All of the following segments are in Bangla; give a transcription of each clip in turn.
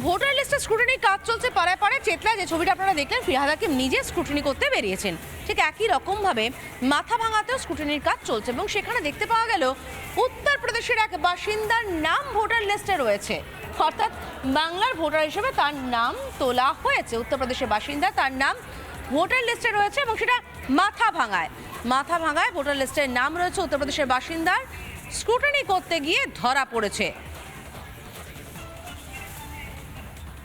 ভোটার লিস্টে স্ক্রুটিনি কাজ চলছে পাড়ায় পাড়ায়। চেতলায় যে ছবিটা আপনারা দেখলেন, ফিরহাদ হাকিম নিজে স্ক্রুটিনি করতে বেরিয়েছেন। ঠিক একই রকমভাবে মাথা ভাঙাতেও স্ক্রুটিনির কাজ চলছে এবং সেখানে দেখতে পাওয়া গেল, উত্তরপ্রদেশের এক বাসিন্দার নাম ভোটার লিস্টে রয়েছে। অর্থাৎ বাংলার ভোটার হিসেবে তার নাম তোলা হয়েছে। উত্তরপ্রদেশের বাসিন্দা তার নাম ভোটার লিস্টে রয়েছে এবং সেটা মাথা ভাঙায়। মাথা ভাঙায় ভোটার লিস্টের নাম রয়েছে উত্তরপ্রদেশের বাসিন্দার। স্ক্রুটিনি করতে গিয়ে ধরা পড়েছে।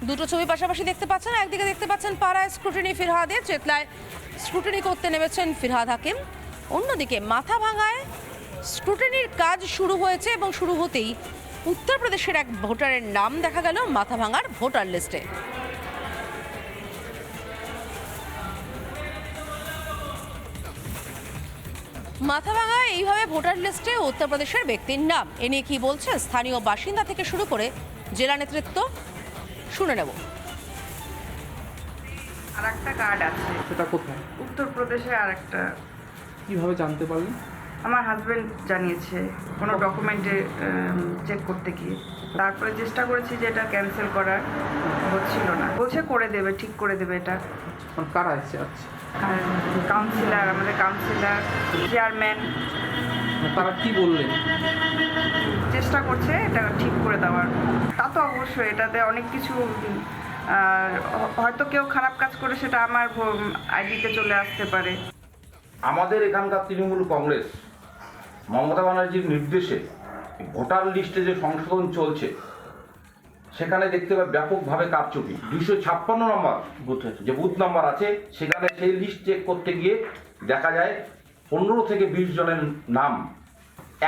দুটো ছবি পাশাপাশি দেখতে পাচ্ছেন, একদিকে দেখতে পাচ্ছেন পাড়ায় স্ক্রুটিনি ফিরহাদের, চেতলায় স্ক্রুটিনি করতে নেমেছেন ফিরহাদ হাকিম। অন্যদিকে মাথা ভাঙায় স্ক্রুটিনির কাজ শুরু হয়েছে এবং শুরু হতেই উত্তরপ্রদেশের এক ভোটারের নাম দেখা গেল মাথা ভাঙার ভোটার লিস্টে। মাথা ভাঙা এইভাবে ভোটার লিস্টে উত্তরপ্রদেশের ব্যক্তির নাম। এ নিয়ে কি বলছেন স্থানীয় বাসিন্দা থেকে শুরু করে জেলা নেতৃত্ব? শুনে নেব। আর একটা কার্ড আছে। সেটা কোথায়? উত্তরপ্রদেশে আর একটা কীভাবে জানতে পারলেন আমার হাজবেন্ড জানিয়েছে কোনো ডকুমেন্টে চেক করতে গিয়ে। তারপরে চেষ্টা করেছি যে এটা ক্যান্সেল করার হচ্ছিল না। বলছে করে দেবে ঠিক করে দেবে এটা। কারা আচ্ছা আর কাউন্সিলর আমাদের কাউন্সিলর চেয়ারম্যান তারা কি বললেন? চেষ্টা করছে এটা ঠিক করে দেওয়ার। তা তো অবশ্যই এটাতে অনেক কিছু আর হয়তো কেউ খারাপ কাজ করে সেটা আমার আইডিতে চলে আসতে পারে। আমাদের এখানকার তৃণমূল কংগ্রেস মমতা ব্যানার্জির নির্দেশে ভোটার লিস্টে যে সংশোধন চলছে সেখানে দেখতে পাই ব্যাপকভাবে কারচুপি। দুশো ছাপ্পান্ন নম্বর বুথে যে বুথ নাম্বার আছে সেখানে সেই লিস্ট চেক করতে গিয়ে দেখা যায় পনেরো থেকে বিশ জনের নাম।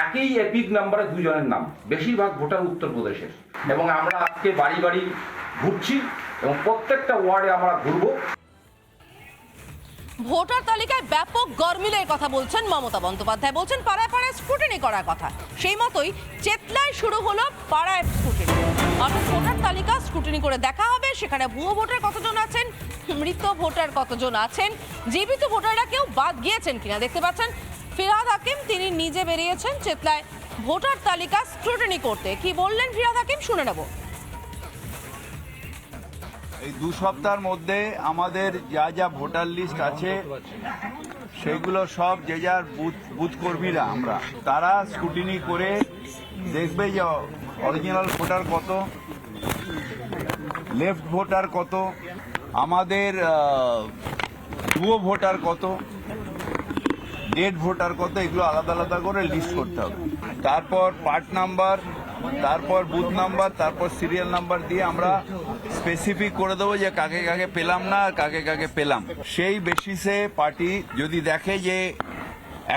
একই এপিক নাম্বারে দুজনের নাম। বেশিরভাগ ভোটার উত্তরপ্রদেশের। এবং আমরা আজকে বাড়ি বাড়ি ঘুরছি এবং প্রত্যেকটা ওয়ার্ডে আমরা ঘুরবো। ভোটার তালিকায় ব্যাপক গরমিলের কথা বলছেন মমতা বন্দ্যোপাধ্যায়। বলছেন পাড়ায় পাড়ায় স্ক্রুটিনি করার কথা। সেই মতোই চেতলায় শুরু হলো পাড়ায় স্ক্রুটিনি অর্থাৎ ভোটার তালিকা স্ক্রুটিনি করে দেখা হবে। সেখানে ভুয়ো ভোটার কতজন আছেন, মৃত ভোটার কতজন আছেন, জীবিত ভোটাররা কেউ বাদ গিয়েছেন কিনা? দেখতে পাচ্ছেন ফিরহাদ হাকিম, তিনি নিজে বেরিয়েছেন চেতলায় ভোটার তালিকা স্ক্রুটিনি করতে। কি বললেন ফিরহাদ হাকিম? শুনে নেব। এই দু সপ্তাহের মধ্যে আমাদের যা যা ভোটার লিস্ট আছে সেগুলো সব যে যার বুথ কর্মীরা আমরা। তারা স্কুটিনি করে দেখবে যে অরিজিনাল ভোটার কত লেফট ভোটার কত, আমাদের ভুয়ো ভোটার কত ডেড ভোটার কত, এগুলো আলাদা আলাদা করে লিস্ট করতে হবে। তারপর পার্ট নাম্বার তারপর বুথ নাম্বার তারপর সিরিয়াল নাম্বার দিয়ে আমরা স্পেসিফিক করে দেবো যে কাকে কাকে পেলাম না আর কাকে কাকে পেলাম। সেই বেসিসে পার্টি যদি দেখে যে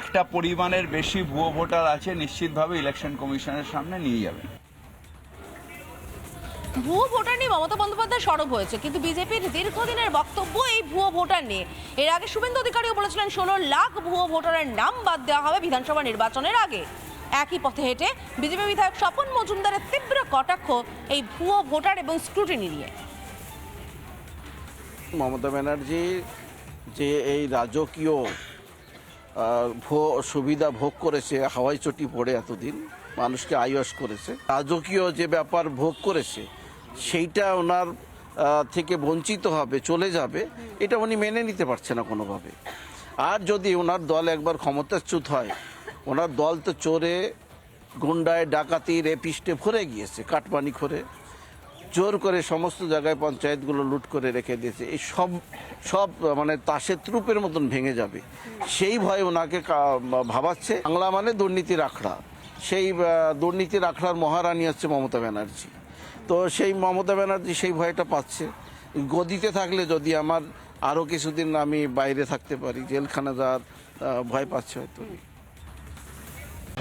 একটা পরিমাণের বেশি ভুয়ো ভোটার আছে, নিশ্চিতভাবে ইলেকশন কমিশনের সামনে নিয়ে যাবে। ভুয়ো ভোটার নিয়ে মমতা বন্দ্যোপাধ্যায় সরব হয়েছে, কিন্তু বিজেপির দীর্ঘদিনের বক্তব্য এই ভুয়ো ভোটার নিয়ে। এর আগে শুভেন্দু অধিকারীও বলেছিলেন, ষোলো লাখ ভুয়ো ভোটারের নাম বাদ দেওয়া হবে বিধানসভা নির্বাচনের আগে। একই পথে হেঁটে বিজেপি বিধায়ক স্বপন মজুমদারের তীব্র কটাক্ষ এই ভুয়ো ভোটার এবং স্ক্রুটিনি নিয়ে। মমতা ব্যানার্জি, যে এই রাজকীয় সুবিধা ভোগ করেছে, হাওয়াই চটি পড়ে এতদিন, মানুষকে আয়স করেছে, রাজকীয় যে ব্যাপার ভোগ করেছে, সেইটা ওনার থেকে বঞ্চিত হবে, চলে যাবে, এটা উনি মেনে নিতে পারছে না কোনোভাবে। আর যদি ওনার দল একবার ক্ষমতাচ্যুত হয় ওনার দল তো চোরে, গুন্ডায়, ডাকাতি রেপিস্টে ভরে গিয়েছে, কাটমানি করে। জোর করে সমস্ত জায়গায় পঞ্চায়েতগুলো লুট করে রেখে দিয়েছে। এই সব সব মানে তাসের ত্রুপের মতন ভেঙে যাবে। সেই ভয় ওনাকে ভাবাচ্ছে। বাংলা মানে দুর্নীতির আখড়া। সেই দুর্নীতির আখড়ার মহারানী হচ্ছে মমতা ব্যানার্জি। তো সেই মমতা ব্যানার্জি সেই ভয়টা পাচ্ছে। গদিতে থাকলে যদি আমার আরও কিছুদিন আমি বাইরে থাকতে পারি জেলখানা যাওয়ার ভয় পাচ্ছে হয়তো।